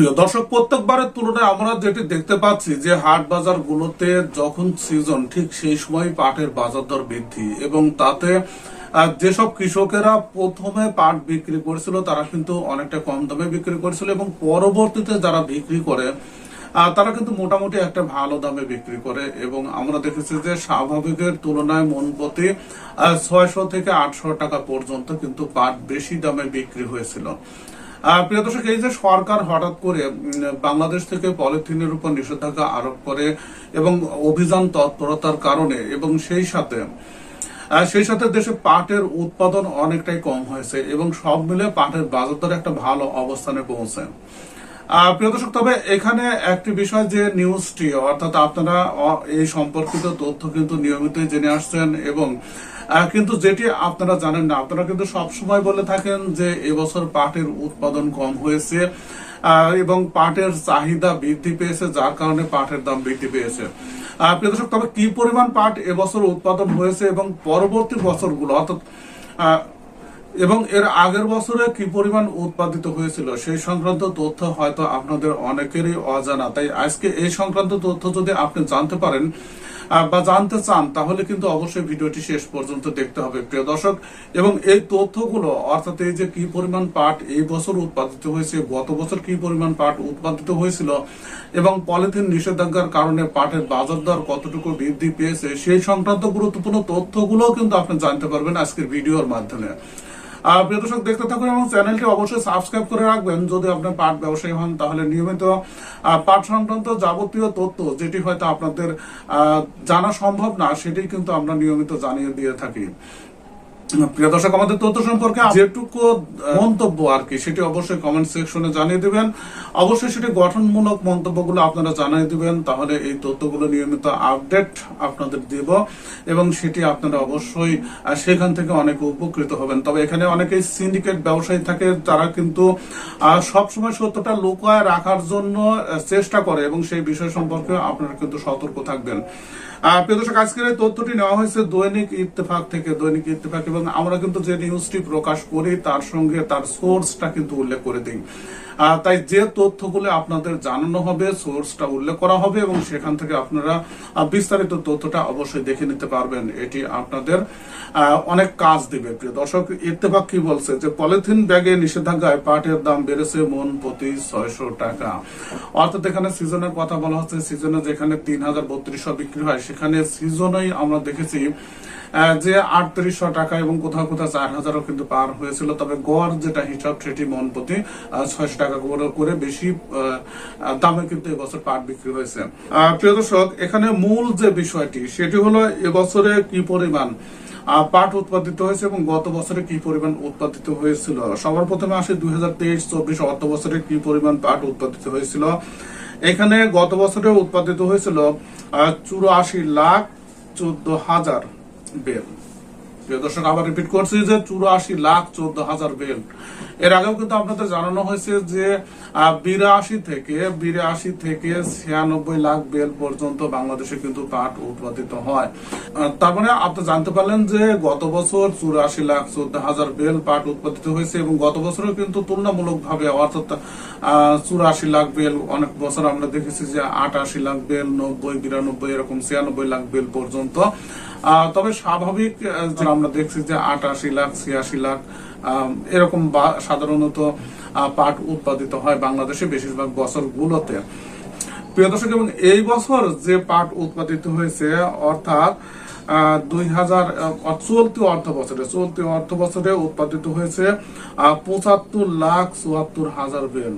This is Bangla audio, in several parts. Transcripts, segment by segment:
প্রিয় দর্শক প্রত্যেকবারের তুলনায় আমরা যেটি দেখতে পাচ্ছি যে হাট বাজার গুলোতে যখন সিজন ঠিক সেই সময় পাটের বাজার দর বৃদ্ধি এবং তাতে যেসব কৃষকেরা প্রথমে পাট বিক্রি করেছিল, তারা কিন্তু অনেকটা কম দামে বিক্রি করেছিল এবং পরবর্তীতে যারা বিক্রি করে তারা কিন্তু মোটামুটি একটা ভালো দামে বিক্রি করে এবং আমরা দেখেছি যে স্বাভাবিকের তুলনায় মন প্রতি ছয়শো থেকে আটশো টাকা পর্যন্ত কিন্তু পাট বেশি দামে বিক্রি হয়েছিল। প্রিয় দর্শক, এই যে সরকার হঠাৎ করে বাংলাদেশ থেকে পলিথিনের উপর নিষেধাজ্ঞা আরোপ করে এবং অভিযান তৎপরতার কারণে এবং সেই সাথে সেই সাথে দেশে পাটের উৎপাদন অনেকটাই কম হয়েছে এবং সব মিলে পাটের বাজার দরে একটা ভালো অবস্থানে পৌঁছে। প্রিয় দর্শক, তবে এখানে একটি বিষয় যে নিউজটি অর্থাৎ আপনারা এই সম্পর্কিত তথ্য কিন্তু নিয়মিতই জেনে আসছেন এবং কিন্তু যেটি আপনারা জানেন না, আপনারা কিন্তু সব সময় বলে থাকেন যে এবছর পাটের উৎপাদন কম হয়েছে এবং পাটের চাহিদা বৃদ্ধি পেয়েছে, যার কারণে পাটের দাম বৃদ্ধি পেয়েছে। প্রিয় দর্শক, তবে কি পরিমাণ পাট এবছর উৎপাদন হয়েছে এবং পরবর্তী বছরগুলো, অর্থাৎ এবং এর আগের বছরে কি পরিমাণ উৎপাদিত হয়েছিল সেই সংক্রান্ত তথ্য হয়তো আপনাদের অনেকেরই অজানা। তাই আজকে এই সংক্রান্ত তথ্য যদি আপনি জানতে পারেন বা জানতে চান, তাহলে কিন্তু অবশ্যই ভিডিওটি শেষ পর্যন্ত দেখতে হবে, প্রিয় দর্শক। এবং এই তথ্যগুলো, অর্থাৎ এই যে কি পরিমাণ পাট এই বছর উৎপাদিত হয়েছে, গত বছর কি পরিমাণ পাট উৎপাদিত হয়েছিল, এবং পলিথিন নিষেধাজ্ঞার কারণে পাটের বাজার দর কতটুকু বৃদ্ধি পেয়েছে, সেই সংক্রান্ত গুরুত্বপূর্ণ তথ্যগুলো কিন্তু আপনি জানতে পারবেন আজকের ভিডিওর মাধ্যমে। প্রিয় দর্শক, দেখতে থাকুন এবং চ্যানেলটি অবশ্যই সাবস্ক্রাইব করে রাখবেন। যদি আপনার পাট ব্যবসায়ী হন, তাহলে নিয়মিত পাট সংক্রান্ত যাবতীয় তথ্য যেটি হয়তো আপনাদের জানা সম্ভব না, সেটি কিন্তু আমরা নিয়মিত জানিয়ে দিয়ে থাকি। প্রিয় দর্শক আমাদের তথ্য সম্পর্কে যেটুকু মন্তব্য আর কি সেটি অবশ্যই কমেন্ট সেকশনে জানিয়ে দিবেন। অবশ্যই সেটি গঠনমূলক মন্তব্যগুলো আপনারা জানিয়ে দিবেন তাহলে এই তথ্যগুলো নিয়মিত আপডেট আপনাদের দেব এবং সেটি আপনারা অবশ্যই সেখান থেকে অনেক উপকৃত হবেন। তবে এখানে অনেকেই সিন্ডিকেট ব্যবসায়ী থাকে তারা কিন্তু সবসময় সত্যটা লুকায় রাখার জন্য চেষ্টা করে এবং সেই বিষয় সম্পর্কে আপনারা কিন্তু সতর্ক থাকবেন। প্রিয় দর্শক আজকের এই তথ্যটি নেওয়া হয়েছে দৈনিক ইত্তেফাক থেকে। দৈনিক ইত্তেফাক এবং আমরা কিন্তু যে নিউজটি প্রকাশ করি, তার সঙ্গে তার সোর্সটা কিন্তু উল্লেখ করে দিই। তাই যে তথ্যগুলো আপনাদের জানানো হবে সোর্সটা উল্লেখ করা হবে এবং সেখান থেকে আপনারা বিস্তারিত তথ্যটা অবশ্যই দেখে নিতে পারবেন। এটি আপনাদের অনেক কাজ দিবে। প্রিয় দর্শক, ইত্তেফাক কি বলছে? যে পলিথিন ব্যাগে নিষেধাজ্ঞায় পাটের দাম বেড়েছে মন প্রতি ছয়শো টাকা। অর্থাৎ এখানে সিজনের কথা বলা হচ্ছে। সিজনে যেখানে তিন হাজার বত্রিশশো বিক্রি হয়, সেখানে সিজনেই আমরা দেখেছি যে আটত্রিশশো টাকা এবং কোথাও কোথাও চার হাজারও কিন্তু পার হয়েছিল। তবে গড় যেটা হিসাব সেটি মন প্রতি ছয়শো টাকা করে বেশি দামে কিন্তু এবছর পাট বিক্রি হয়েছে। প্রিয় দর্শক, এখানে মূল যে বিষয়টি, সেটি হলো এবছরে কি পরিমাণ পাট উৎপাদিত হয়েছে এবং গত বছরে কি পরিমাণ উৎপাদিত হয়েছিল। সবার প্রথমে আসে দুই হাজার তেইশ, চব্বিশ অর্থ বছরে কি পরিমাণ পাট উৎপাদিত হয়েছিল। এখানে গত বছরে উৎপাদিত হয়েছিল চুরাশি লাখ চোদ্দ হাজার বেল। প্রিয় দর্শক, আবার রিপিট করছি যে চুরাশি লাখ চোদ্দ হাজার বেল। এর আগেও কিন্তু আপনাদের জানানো হয়েছে যে বিরাশি থেকে বিরাশি থেকে ছিয়ানব্বই লাখ বেল পর্যন্ত বাংলাদেশে কিন্তু পাট উৎপাদিত হয়। তার মানে আপনি জানতে পারলেন যে গত বছর চুরাশি লাখ চোদ্দ হাজার বেল পাট উৎপাদিত হয়েছে এবং গত বছরও কিন্তু তুলনামূলক ভাবে অর্থাৎ চুরাশি লাখ বেল, অনেক বছর আমরা দেখেছি যে আটাশি লাখ বেল, নব্বই, বিরানব্বই, এরকম ছিয়ানব্বই লাখ বেল পর্যন্ত তবে স্বাভাবিক আমরা দেখছি যে আটাশি লাখ, ছিয়াশি লাখ এরকম সাধারণত পাট উৎপাদিত হয় বাংলাদেশে বেশিরভাগ বছরগুলোতে। প্রিয় দর্শক, এবং এই বছর যে পাট উৎপাদিত হয়েছে, অর্থাৎ দুই হাজার চলতি অর্থ বছরে চলতি অর্থ বছরে উৎপাদিত হয়েছে পঁচাত্তর লাখ চুয়াত্তর হাজার বেল।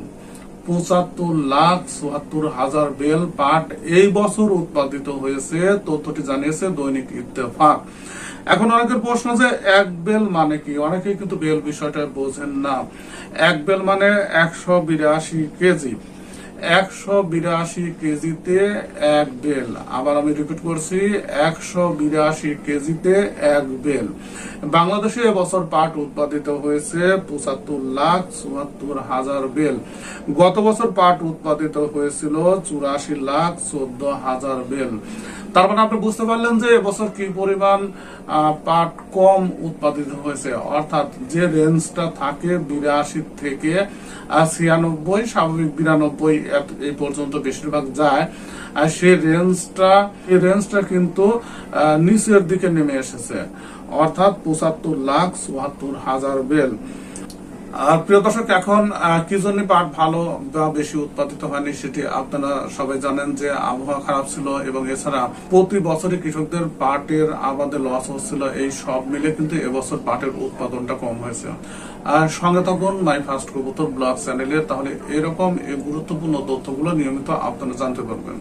পঁচাত্তর লাখ চুয়াত্তর হাজার বেল পাট এই বছর উৎপাদিত হয়েছে, তথ্যটি জানিয়েছে দৈনিক ইত্তেফাক। এখন অনেকের প্রশ্ন যে এক বেল মানে কি? অনেকেই কিন্তু বেল বিষয়টা বোঝেন না। এক বেল মানে একশো বিরাশি কেজি। একশো বিরাশি কেজিতে এক বেল। আবার আমি রিপিট করছি, একশো বিরাশি কেজিতে এক বেল। বাংলাদেশে এবছর পাট উৎপাদিত হয়েছে পঁচাত্তর লাখ চুয়াত্তর হাজার বেল। গত বছর পাট উৎপাদিত হয়েছিল চুরাশি লাখ চোদ্দ হাজার বেল। তার মানে আপনি বুঝতে পারলেন যে এবছর কি পরিমাণ পাট কম উৎপাদিত হয়েছে। অর্থাৎ যে রেঞ্জটা থাকে থেকে ছিয়ানব্বই, স্বাভাবিক বিরানব্বই এই পর্যন্ত বেশিরভাগ যায়। আর সেই রেঞ্জটা, এই রেঞ্জটা কিন্তু নিচের দিকে নেমে এসেছে। অর্থাৎ পঁচাত্তর লাখ চুয়াত্তর হাজার বেল। আর প্রিয় দর্শক, এখন কি জন্য পাট ভালো বা বেশি উৎপাদিত হয়নি সেটি আপনারা সবাই জানেন যে আবহাওয়া খারাপ ছিল এবং এছাড়া প্রতি বছরে কৃষকদের পাটের আবাদে লস হচ্ছিল। এই সব মিলে কিন্তু এবছর পাটের উৎপাদনটা কম হয়েছে। আর সঙ্গে থাকুন মাই ফার্স্ট কবুতর ব্লগ চ্যানেলে, তাহলে এরকম এই গুরুত্বপূর্ণ তথ্যগুলো নিয়মিত আপনারা জানতে পারবেন।